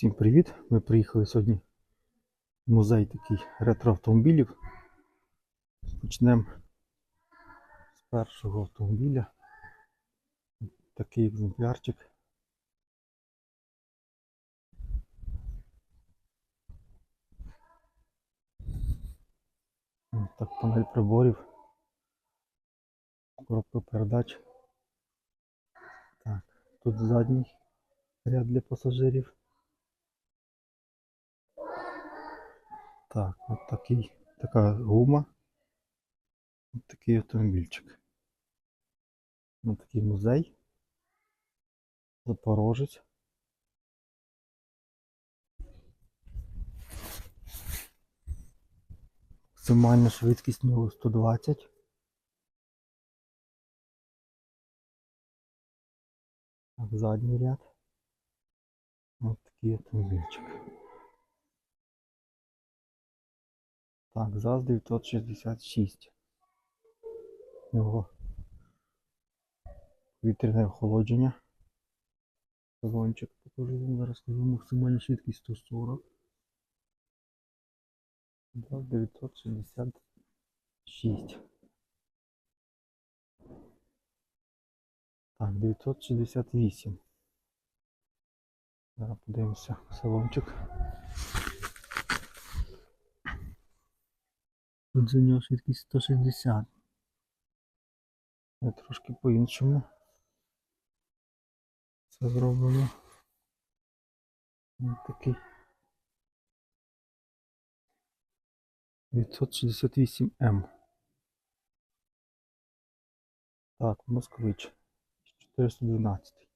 Усім привіт! Ми приїхали сьогодні в музей такий ретроавтомобілів. Почнемо з першого автомобіля. Такий екземплярчик. Ось Так, панель приборів. Коробка передач. Так, тут задній ряд для пасажирів. Так, от такий, така гума. От такий автомобільчик. Ось такий музей. Запорожець. Максимальна швидкість нього 120. Так, задній ряд. Ось такий автомобільчик. Так, ЗАЗ 966. Його повітряне охолодження. Салончик покажу вам зараз скажу максимальна швидкість 140. ЗАЗ 966. Так, 968. Зараз подивимося салончик. Тут за нього швидкість 160. Це трошки по-іншому. Це зроблено. Ось такий. 968М. Так, москвич. 412.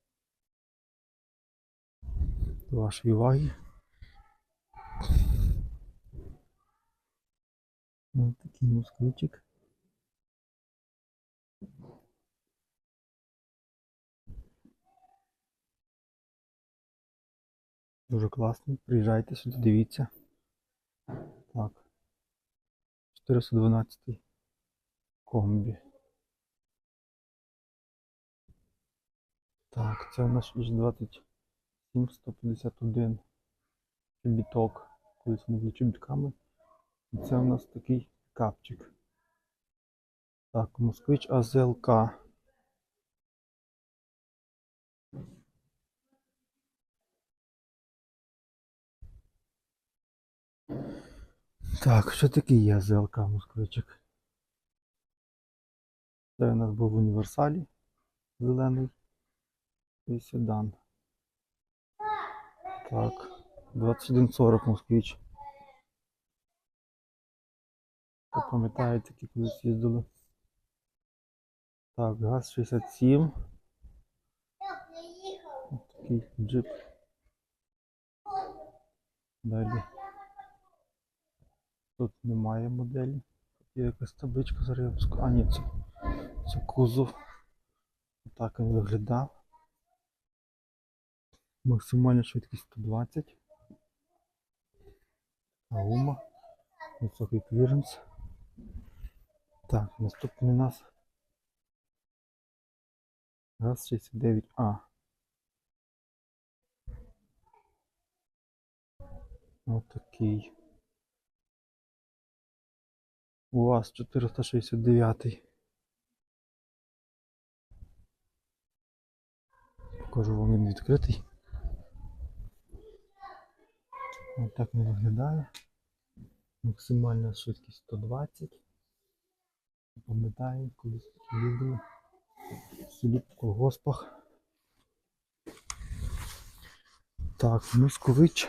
До вашої уваги. Ось такий москвичик. Дуже класний. Приїжджайте сюди, дивіться. Так. 412 комбі. Так, це у нас аж 27 151 чобіток. Колись ми були чобітками. Це у нас такий капчик. Так, москвич АЗЛК. Так, що такий є АЗЛК москвичик? Це у нас був в універсалі зелений і седан. Так, 2140 москвич. Ви пам'ятаєте, які колись їздили? Так, ГАЗ 67. Ось такий джип. Далі. Тут немає моделі. Тут є якась табличка зараз я. А, ні, це, це кузов. Так він виглядав. Максимальна швидкість 120. Гума. Високий кліренс. Так, наступний у нас ГАЗ 69А. Отакий. УАЗ 469. Покажу вам він відкритий. Ось так він виглядає. Максимальна швидкість 120. Пам'ятаю, колись їздили в селі в колгоспах. Так, Москович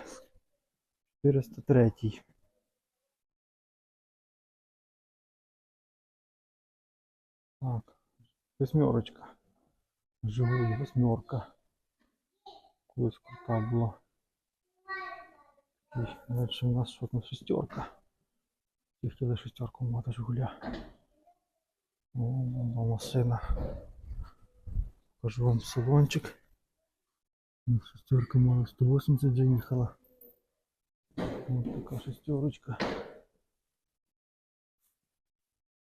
403. Так, восьмерочка. Живий восьмерка. Колись крута була. І далі у нас там шестерка. І хотіли шестерку мати Жигуля. О, машина. Покажу вам салончик. Шестерка мала 180 вже їхала. Ось така шестерочка.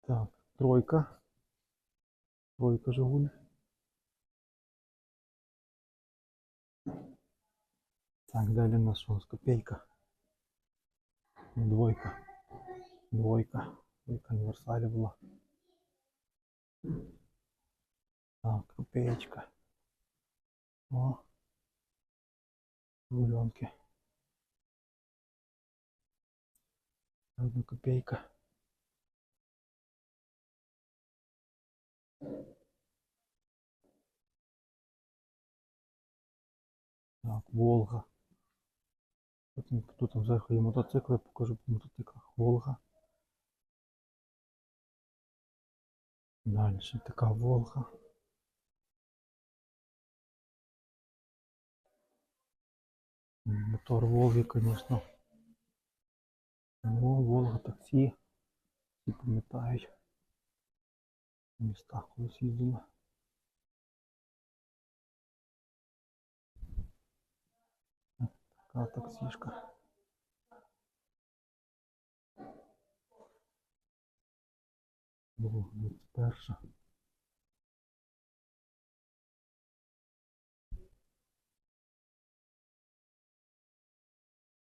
Так, тройка. Тройка Жигуль. Так, далі у нас у копейка. Двойка. Двойка. Двойка універсалі була. Так, копеечка. О. Гульонки. Одна копейка. Так, Волга. Тут там зверху є мотоцикли, покажу по мотоциклах. Волга. Далі ще така Волга. Мотор Волги, звісно. Ну, Волга таксі. Всі пам'ятають. В містах колись їздила. Така таксішка. Волга 21.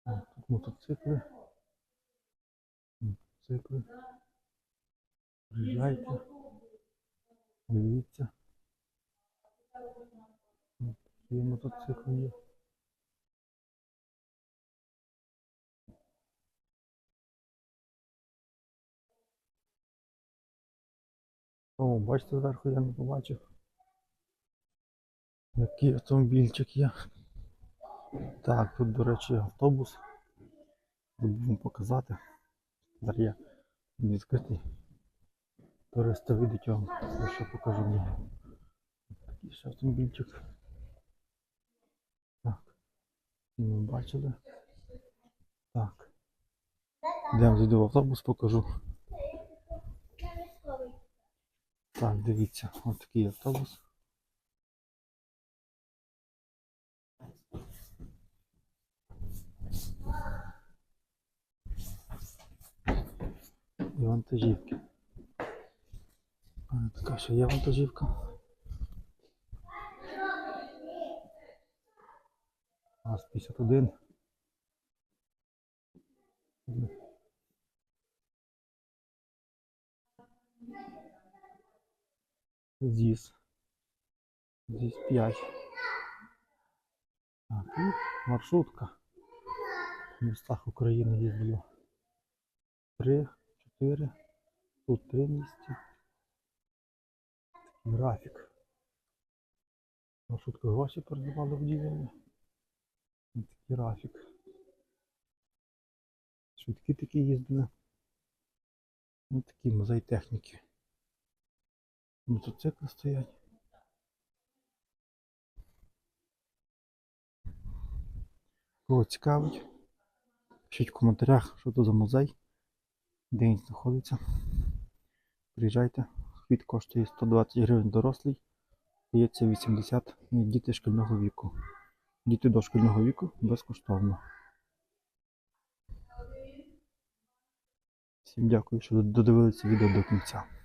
О, тут мотоцикли. Мотоцикли. Приїжджайте. Дивіться. Такі мотоцикли є. О, бачите, зверху я не побачив. Який автомобільчик є. Так, тут, до речі, автобус. Забув вам показати. Зараз я відкритий. Туристи видить вам, я ще покажу вам. Такий ще автомобільчик. Так. І ви бачили. Так. Йдемо зайду в автобус, покажу. Так, дивіться, от такий автобус. І вантажівки. Така ще є вантажівка. АЗ-51. ЗІС. ЗІС 5. Так, і маршрутка. В містах України їздила. 3, 4. Тут 3 місця. Такий графік. Маршрутка гроші передавали водіями. Ось такий графік. Швидкі такі їздили. Ось такі музей техніки. Мотоцикли стоять. Кого цікавить, пишіть в коментарях, що це за музей, де він знаходиться. Приїжджайте, вхід коштує 120 гривень дорослий, дається 80 діти шкільного віку. Діти до шкільного віку безкоштовно. Всім дякую, що додивилися відео до кінця.